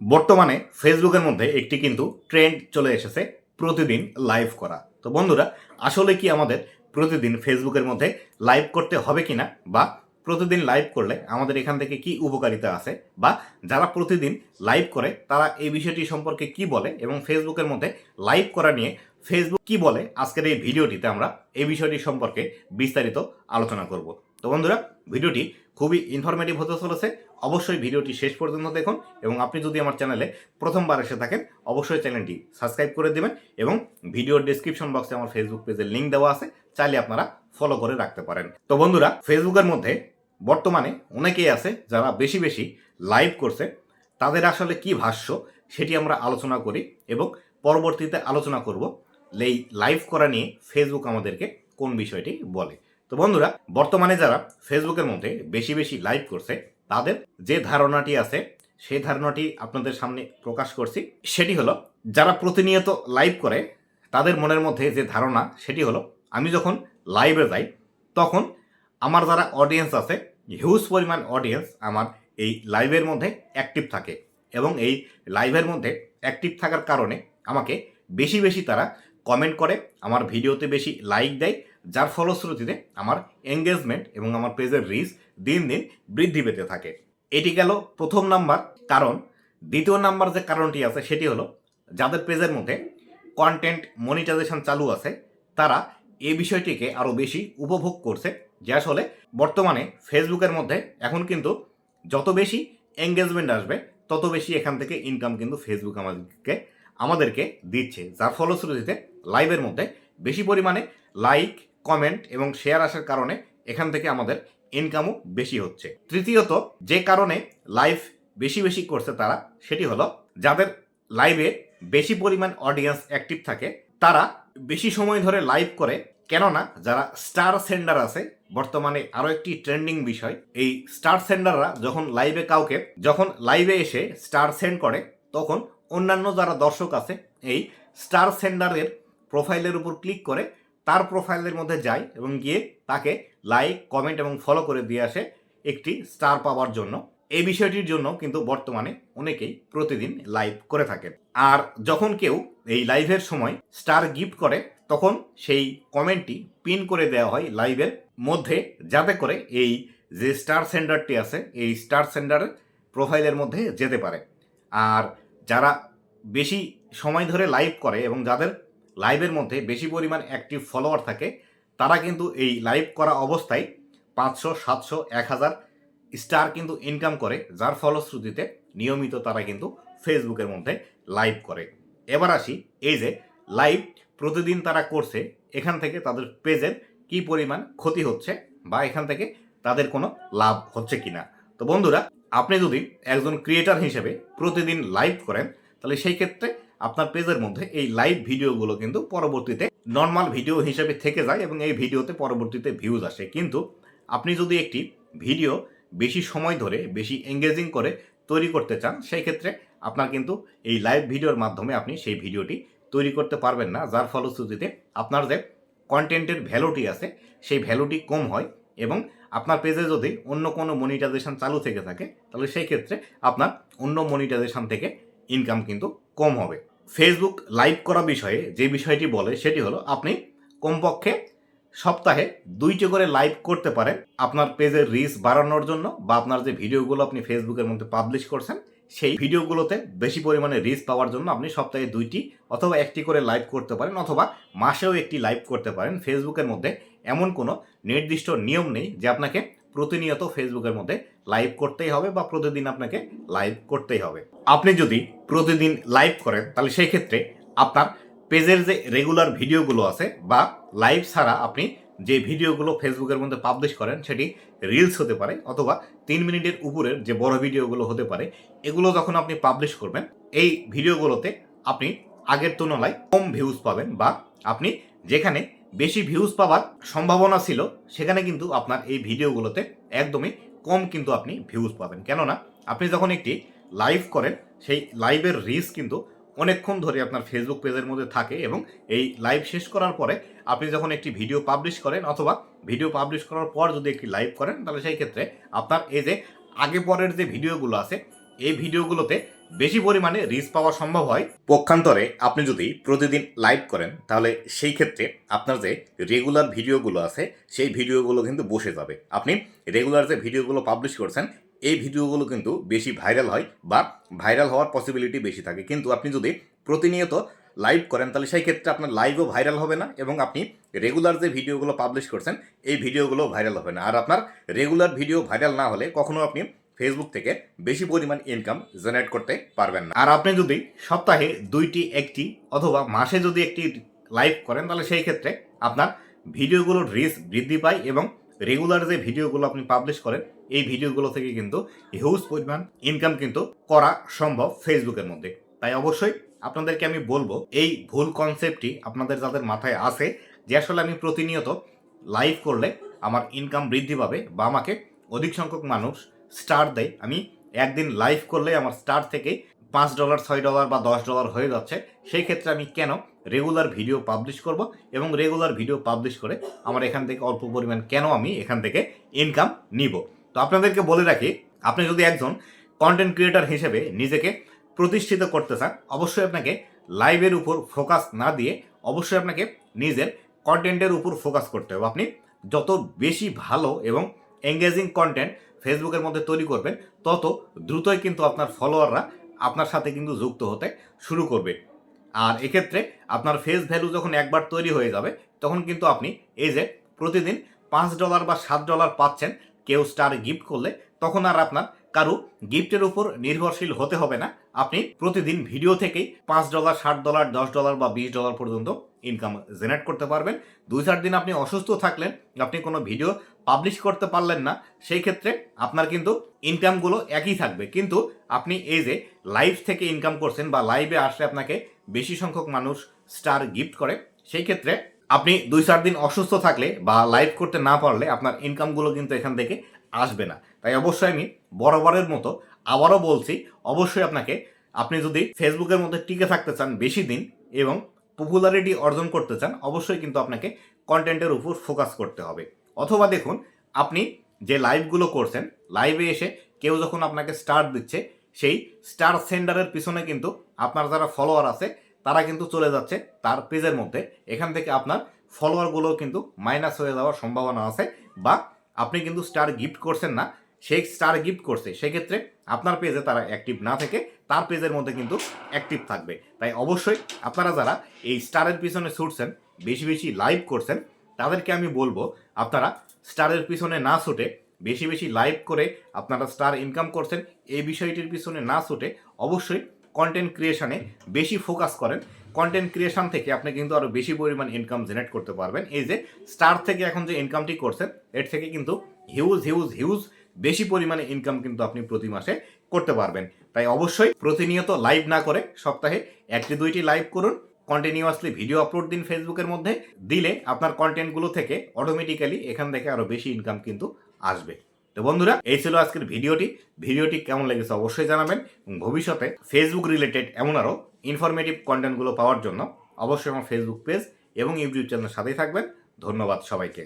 বর্তমানে ফেসবুকের মধ্যে একটি কিন্তু ট্রেন্ড চলে এসেছে, প্রতিদিন লাইভ করা। তো বন্ধুরা, আসলে কি আমাদের প্রতিদিন ফেসবুকের মধ্যে লাইভ করতে হবে কিনা বা প্রতিদিন লাইভ করলে আমাদের এখান থেকে কি উপকারিতা আছে বা যারা প্রতিদিন লাইভ করে, তারা এই বিষয়টি সম্পর্কে কি বলে এবং ফেসবুকের মধ্যে লাইভ করা নিয়ে ফেসবুক কি বলে, আজকের এই ভিডিওটিতে আমরা এই বিষয়টি সম্পর্কে বিস্তারিত আলোচনা করব। তো বন্ধুরা, ভিডিওটি খুবই ইনফরমেটিভ হতে চলেছে। অবশ্যই ভিডিওটি শেষ পর্যন্ত দেখুন এবং আপনি যদি আমার চ্যানেলে প্রথমবার এসে থাকেন, অবশ্যই চ্যানেলটি সাবস্ক্রাইব করে দেবেন এবং ভিডিওর ডিসক্রিপশন বক্সে আমার ফেসবুক পেজের লিঙ্ক দেওয়া আছে, চাইলে আপনারা ফলো করে রাখতে পারেন। তো বন্ধুরা ফেসবুকের মধ্যে বর্তমানে অনেকেই আছে যারা বেশি বেশি লাইভ করছে। তাদের আসলে কি ভাষ্য সেটি আমরা আলোচনা করি এবং পরবর্তীতে আলোচনা করব। এই লাইভ করা নিয়ে ফেসবুক আমাদেরকে কোন বিষয়টি বলে? তো বন্ধুরা, বর্তমানে যারা ফেসবুকের মধ্যে বেশি বেশি লাইভ করছে, তাদের যে ধারণাটি আছে, সেই ধারণাটি আপনাদের সামনে প্রকাশ করছি। সেটি হলো, যারা প্রতিনিয়ত লাইভ করে, তাদের মনের মধ্যে যে ধারণা, সেটি হলো, আমি যখন লাইভে যাই, তখন আমার যারা অডিয়েন্স আছে হিউজ পরিমাণ অডিয়েন্স আমার এই লাইভের মধ্যে অ্যাক্টিভ থাকে এবং এই লাইভের মধ্যে অ্যাক্টিভ থাকার কারণে আমাকে বেশি বেশি তারা কমেন্ট করে, আমার ভিডিওতে বেশি লাইক দেয় যার ফলশ্রুতিতে আমার এঙ্গেজমেন্ট এবং আমার পেজের রিচ দিন দিন বৃদ্ধি পেতে থাকে। এটি গেল প্রথম নাম্বার কারণ দ্বিতীয় নাম্বার যে কারণটি আছে সেটি হলো, যাদের পেজের মধ্যে কন্টেন্ট মনিটাইজেশন চালু আছে, তারা এই বিষয়টিকে আরও বেশি উপভোগ করছে যে আসলে বর্তমানে ফেসবুকের মধ্যে এখন কিন্তু যত বেশি এঙ্গেজমেন্ট আসবে, তত বেশি এখান থেকে ইনকাম কিন্তু ফেসবুক আমাদেরকে আমাদেরকে দিচ্ছে, যার ফলশ্রুতিতে লাইভের মধ্যে বেশি পরিমাণে লাইক কমেন্ট এবং শেয়ার আসার কারণে এখান থেকে আমাদের ইনকামও বেশি হচ্ছে। তৃতীয়ত, যে কারণে লাইভ বেশি বেশি করছে তারা, সেটি হলো যাদের লাইভে বেশি পরিমাণ অডিয়েন্স অ্যাক্টিভ থাকে, তারা বেশি সময় ধরে লাইভ করে, কেননা যারা স্টার সেন্ডার আছে, বর্তমানে আরও একটি ট্রেন্ডিং বিষয়, এই স্টার সেন্ডাররা যখন লাইভে কাউকে, যখন লাইভে এসে স্টার সেন্ড করে, তখন অন্যান্য যারা দর্শক আছে, এই স্টার সেন্ডারের প্রোফাইলের উপর ক্লিক করে তার প্রোফাইলের মধ্যে যায় এবং গিয়ে তাকে লাইক কমেন্ট এবং ফলো করে দিয়ে আসে একটি স্টার পাওয়ার জন্য। এই বিষয়টির জন্য কিন্তু বর্তমানে অনেকেই প্রতিদিন লাইভ করে থাকেন আর যখন কেউ এই লাইভের সময় স্টার গিফট করে, তখন সেই কমেন্টটি পিন করে দেওয়া হয় লাইভের মধ্যে, যাতে করে এই যে স্টার সেন্ডারটি আছে, এই স্টার সেন্ডারের প্রোফাইলের মধ্যে যেতে পারে। আর যারা বেশি সময় ধরে লাইভ করে এবং যাদের লাইভের মধ্যে বেশি পরিমাণ অ্যাক্টিভ ফলোয়ার থাকে, তারা কিন্তু এই লাইভ করা অবস্থায় পাঁচশো, সাতশো, এক হাজার স্টার কিন্তু ইনকাম করে, যার ফলশ্রুতিতে নিয়মিত তারা কিন্তু ফেসবুকের মধ্যে লাইভ করে। এবার আসি, এই যে লাইভ প্রতিদিন তারা করছে, এখান থেকে তাদের পেজের কি পরিমাণ ক্ষতি হচ্ছে বা এখান থেকে তাদের কোনো লাভ হচ্ছে কিনা? তো বন্ধুরা, আপনি যদি একজন ক্রিয়েটার হিসেবে প্রতিদিন লাইভ করেন, তাহলে সেই ক্ষেত্রে আপনার পেজের মধ্যে এই লাইভ ভিডিওগুলো কিন্তু পরবর্তীতে নর্মাল ভিডিও হিসেবে থেকে যায় এবং এই ভিডিওতে পরবর্তীতে ভিউজ আসে। কিন্তু আপনি যদি একটি ভিডিও বেশি সময় ধরে, বেশি এঙ্গেজিং করে তৈরি করতে চান, সেই ক্ষেত্রে আপনার কিন্তু এই লাইভ ভিডিওর মাধ্যমে আপনি সেই ভিডিওটি তৈরি করতে পারবেন না। যার ফলশ্রুতিতে আপনার যে কন্টেন্টের ভ্যালুটি আছে, সেই ভ্যালুটি কম হয় এবং আপনার পেজে যদি অন্য কোনো মনিটাইজেশন চালু থেকে থাকে, তাহলে সেই ক্ষেত্রে আপনার অন্য মনিটাইজেশন থেকে ইনকাম কিন্তু কম হবে। ফেসবুক লাইভ করা বিষয়ে যে বিষয়টি বলে, সেটি হলো আপনি কমপক্ষে সপ্তাহে দুইটি করে লাইভ করতে পারেন। আপনার পেজের রিচ বাড়ানোর জন্য বা আপনার যে ভিডিওগুলো আপনি ফেসবুকের মধ্যে পাবলিশ করছেন, সেই ভিডিওগুলোতে বেশি পরিমাণে রিচ পাওয়ার জন্য আপনি সপ্তাহে দুইটি অথবা একটি করে লাইভ করতে পারেন অথবা মাসেও একটি লাইভ করতে পারেন। ফেসবুকের মধ্যে এমন কোনো নির্দিষ্ট নিয়ম নেই যে আপনাকে প্রতিনিয়ত ফেসবুকের মধ্যে লাইভ করতেই হবে বা প্রতিদিন আপনাকে লাইভ করতেই হবে। আপনি যদি প্রতিদিন লাইভ করেন, তাহলে সেই ক্ষেত্রে আপনার পেজের যে রেগুলার ভিডিওগুলো আছে বা লাইভ ছাড়া আপনি যে ভিডিওগুলো ফেসবুকের মধ্যে পাবলিশ করেন, সেটি রিলস হতে পারে অথবা তিন মিনিটের উপরের যে বড় ভিডিওগুলো হতে পারে, এগুলো যখন আপনি পাবলিশ করবেন, এই ভিডিওগুলোতে আপনি আগের তুলনায় কম ভিউজ পাবেন বা আপনি যেখানে বেশি ভিউজ পাওয়ার সম্ভাবনা ছিল, সেখানে কিন্তু আপনার এই ভিডিওগুলোতে একদমই কম কিন্তু আপনি ভিউজ পাবেন। কেননা, আপনি যখন একটি লাইভ করেন, সেই লাইভের রিচ কিন্তু অনেকক্ষণ ধরে আপনার ফেসবুক পেজের মধ্যে থাকে এবং এই লাইভ শেষ করার পরে আপনি যখন একটি ভিডিও পাবলিশ করেন অথবা ভিডিও পাবলিশ করার পর যদি একটি লাইভ করেন, তাহলে সেই ক্ষেত্রে আপনার এই যে আগে পরের যে ভিডিওগুলো আছে, এই ভিডিওগুলোতে বেশি পরিমাণে রিচ পাওয়া সম্ভব হয়। পক্ষান্তরে আপনি যদি প্রতিদিন লাইভ করেন, তাহলে সেই ক্ষেত্রে আপনার যে রেগুলার ভিডিওগুলো আছে, সেই ভিডিওগুলো কিন্তু বসে যাবে। আপনি রেগুলার যে ভিডিওগুলো পাবলিশ করছেন, এই ভিডিওগুলো কিন্তু বেশি ভাইরাল হয় বা ভাইরাল হওয়ার পসিবিলিটি বেশি থাকে। কিন্তু আপনি যদি প্রতিনিয়ত লাইভ করেন, তাহলে সেই ক্ষেত্রে আপনার লাইভও ভাইরাল হবে না এবং আপনি রেগুলার যে ভিডিওগুলো পাবলিশ করছেন, এই ভিডিওগুলো ভাইরাল হবে না। আর আপনার রেগুলার ভিডিও ভাইরাল না হলে কখনো আপনি ফেসবুক থেকে বেশি পরিমাণ ইনকাম জেনারেট করতে পারবেন না। আর আপনি যদি সপ্তাহে দুইটি, একটি অথবা মাসে যদি একটি লাইভ করেন, তাহলে সেই ক্ষেত্রে আপনার ভিডিওগুলোর রিচ বৃদ্ধি পায় এবং রেগুলার যে ভিডিওগুলো আপনি পাবলিশ করেন, এই ভিডিওগুলো থেকে কিন্তু হিউজ পরিমাণ ইনকাম কিন্তু করা সম্ভব ফেসবুকের মধ্যে। তাই অবশ্যই আপনাদেরকে আমি বলব, এই ভুল কনসেপ্টটি আপনাদের যাদের মাথায় আছে, যে আসলে আমি প্রতিনিয়ত লাইভ করলে আমার ইনকাম বৃদ্ধি পাবে বা আমাকে অধিক সংখ্যক মানুষ স্টার দেয়। আমি একদিন লাইভ করলে আমার স্টার থেকে পাঁচ ডলার ছয় ডলার বা দশ ডলার হয়ে যাচ্ছে। সেই ক্ষেত্রে আমি কেন রেগুলার ভিডিও পাবলিশ করব এবং রেগুলার ভিডিও পাবলিশ করে আমার এখান থেকে অল্প পরিমাণ কেন আমি এখান থেকে ইনকাম নিব? তো আপনাদেরকে বলে রাখি, আপনি যদি একজন কন্টেন্ট ক্রিয়েটার হিসেবে নিজেকে প্রতিষ্ঠিত করতে চান, অবশ্যই আপনাকে লাইভের উপর ফোকাস না দিয়ে অবশ্যই আপনাকে নিজের কন্টেন্টের উপর ফোকাস করতে হবে। আপনি যত বেশি ভালো এবং এঙ্গেজিং কন্টেন্ট ফেসবুকের মধ্যে তৈরি করবেন, তত দ্রুতই কিন্তু আপনার ফলোয়াররা আপনার সাথে কিন্তু যুক্ত হতে শুরু করবে। আর এক্ষেত্রে আপনার ফেস ভ্যালু যখন একবার তৈরি হয়ে যাবে, তখন কিন্তু আপনি এই যে প্রতিদিন পাঁচ ডলার বা সাত ডলার পাচ্ছেন কেউ স্টার গিফট করলে, তখন আর আপনার কারও গিফটের উপর নির্ভরশীল হতে হবে না। আপনি প্রতিদিন ভিডিও থেকেই পাঁচ ডলার ষাট ডলার দশ ডলার বা বিশ ডলার পর্যন্ত ইনকাম জেনারেট করতে পারবেন। দুই চার দিন আপনি অসুস্থ থাকলেন, আপনি কোনো ভিডিও পাবলিশ করতে পারলেন না, সেই ক্ষেত্রে আপনার কিন্তু ইনকামগুলো একই থাকবে। কিন্তু আপনি এই যে লাইভ থেকে ইনকাম করছেন বা লাইভে আসলে আপনাকে বেশি সংখ্যক মানুষ স্টার গিফট করে, সেই ক্ষেত্রে আপনি দুই চার দিন অসুস্থ থাকলে বা লাইভ করতে না পারলে আপনার ইনকামগুলো কিন্তু এখান থেকে আসবে না। তাই অবশ্যই আমি বরাবরের মতো আবারও বলছি, অবশ্যই আপনাকে, আপনি যদি ফেসবুকের মধ্যে টিকে থাকতে চান বেশি দিন এবং পপুলারিটি অর্জন করতে চান, অবশ্যই কিন্তু আপনাকে কন্টেন্টের উপর ফোকাস করতে হবে। অথবা দেখুন, আপনি যে লাইভগুলো করছেন লাইভে এসে কেউ যখন আপনাকে স্টার দিচ্ছে, সেই স্টার সেন্ডারের পিছনে কিন্তু আপনার যারা ফলোয়ার আছে, তারা কিন্তু চলে যাচ্ছে তার পেজের মধ্যে। এখান থেকে আপনার ফলোয়ারগুলো কিন্তু মাইনাস হয়ে যাওয়ার সম্ভাবনা আছে বা আপনি কিন্তু স্টার গিফট করছেন না, সেই স্টার গিফট করছে। সেক্ষেত্রে আপনার পেজে তারা অ্যাক্টিভ না থেকে তার পেজের মধ্যে কিন্তু অ্যাক্টিভ থাকবে। তাই অবশ্যই আপনারা যারা এই স্টারের পিছনে ছুটছেন, বেশি বেশি লাইভ করছেন, তাদেরকে আমি বলব, আপনারা স্টারের পিছনে না ছুটে বেশি বেশি লাইভ করে আপনারা স্টার ইনকাম করছেন, এই বিষয়টির পিছনে না ছুটে অবশ্যই কন্টেন্ট ক্রিয়েশনে বেশি ফোকাস করেন। কন্টেন্ট ক্রিয়েশন থেকে আপনি কিন্তু আরও বেশি পরিমাণ ইনকাম জেনারেট করতে পারবেন। এই যে স্টার থেকে এখন যে ইনকামটি করছেন, এর থেকে কিন্তু হিউজ হিউজ হিউজ বেশি পরিমাণে ইনকাম কিন্তু আপনি প্রতি মাসে করতে পারবেন। তাই অবশ্যই প্রতিনিয়ত লাইভ না করে সপ্তাহে একটি দুইটি লাইভ করুন। কন্টিনিউয়াসলি ভিডিও আপলোড দিন ফেসবুকের মধ্যে। দিলে আপনার কন্টেন্টগুলো থেকে অটোমেটিক্যালি এখান থেকে আরও বেশি ইনকাম কিন্তু আসবে। তো বন্ধুরা, এই ছিল আজকের ভিডিওটি। ভিডিওটি কেমন লেগেছে অবশ্যই জানাবেন এবং ভবিষ্যতে ফেসবুক রিলেটেড এমন আরও ইনফরমেটিভ কন্টেন্টগুলো পাওয়ার জন্য অবশ্যই আমার ফেসবুক পেজ এবং ইউটিউব চ্যানেলের সাথেই থাকবেন। ধন্যবাদ সবাইকে।